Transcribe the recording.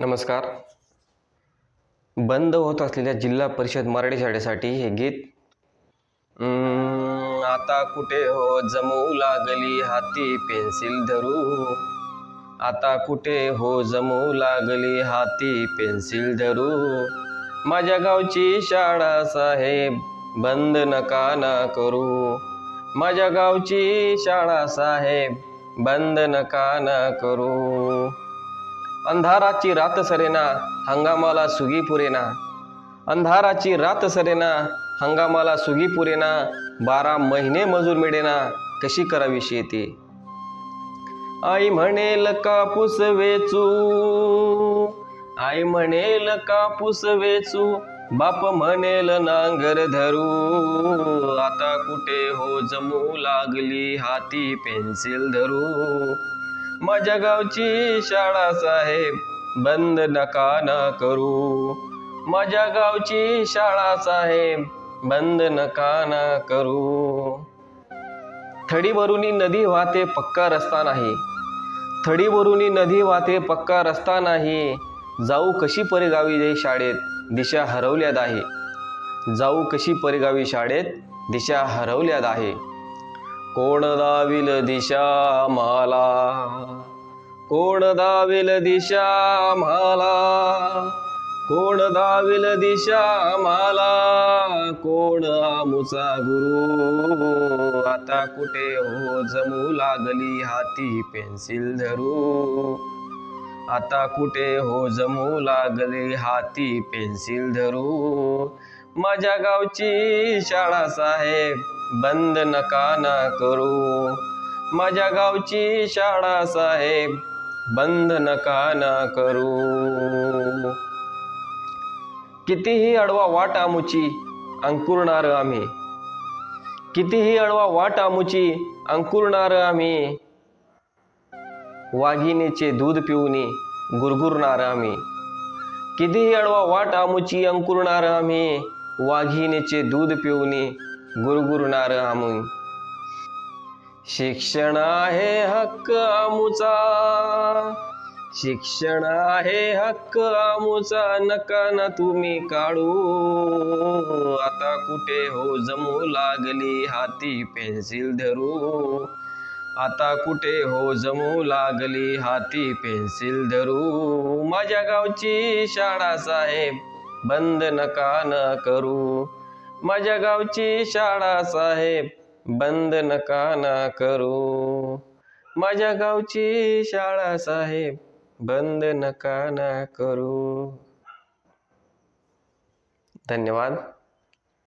नमस्कार. बंद होत असलेल्या जिल्हा परिषद मराठी शाळेसाठी हे गीत आता कुठे हो जमू लागली हाती पेन्सिल धरू? आता कुठे हो जमू लागली हाती पेन्सिल धरू? माझ्या गावची शाळा साहेब बंद नका ना करू. माझ्या गावची शाळा साहेब बंद नका ना करू. अंधाराची रात सरेना हंगामाला सुगी पुरेना. अंधाराची रात सरेना हंगामाला सुगी पुरेना बारा महिने मजूर मिळेना कशी करावी शेती? आई म्हणेल कापूस वेचू आई म्हणेल कापूस वेचू बाप म्हणेल नांगर धरू. आता कुठे हो जमू लागली हाती पेन्सिल धरू. माझ्या गावची शाळा साहेब बंद नका ना करू. माझ्या गावची शाळा साहेब बंद नका ना करू. थडीवरुनी नदी वाहते पक्का रस्ता नाही. थडीवरुनी नदी वाहते पक्का रस्ता नाही. जाऊ कशी परिगावी रे शाळेत दिशा हरवल्यात आहे. जाऊ कशी परिगावी शाळेत दिशा हरवल्यात आहे. कोण दाविल दिशा मला? कोण दाविल दिशा मला कोण दाविल दिशा मला कोण आमुचा गुरु? आता कुठे हो जमू लागली हाती पेन्सिल धरू? आता कुठे हो जमू लागली हाती पेन्सिल धरू? माझ्या गावची शाळा साहेब बंद नका ना करू. माझ्या गावची शाळा साहेब बंद नका ना करू? कितीही अडवा वाट आमुची अंकुरणार आम्ही. कितीही अडवा वाट आमुची अंकुरणार आम्ही. वाघिणीचे दूध पिऊनी गुरगुरणार आम्ही. कितीही अडवा वाट आमुची अंकुरणार आम्ही. वाघिणीचे दूध पिऊनी गुरगुरणार आम्ही. शिक्षण आहे हक्क आमुचा. शिक्षण आहे हक्क आमुचा नका ना तुम्ही काढू. आता कुठे हो जमू लागली हाती पेन्सिल धरू. आता कुठे हो जमू लागली हाती पेन्सिल धरू. माझ्या गावची शाळा साहेब बंद नका न करू. माझ्या गावची शाळा साहेब बंद नका ना करू. माझ्या गावची शाळा साहेब बंद नका ना करू. धन्यवाद.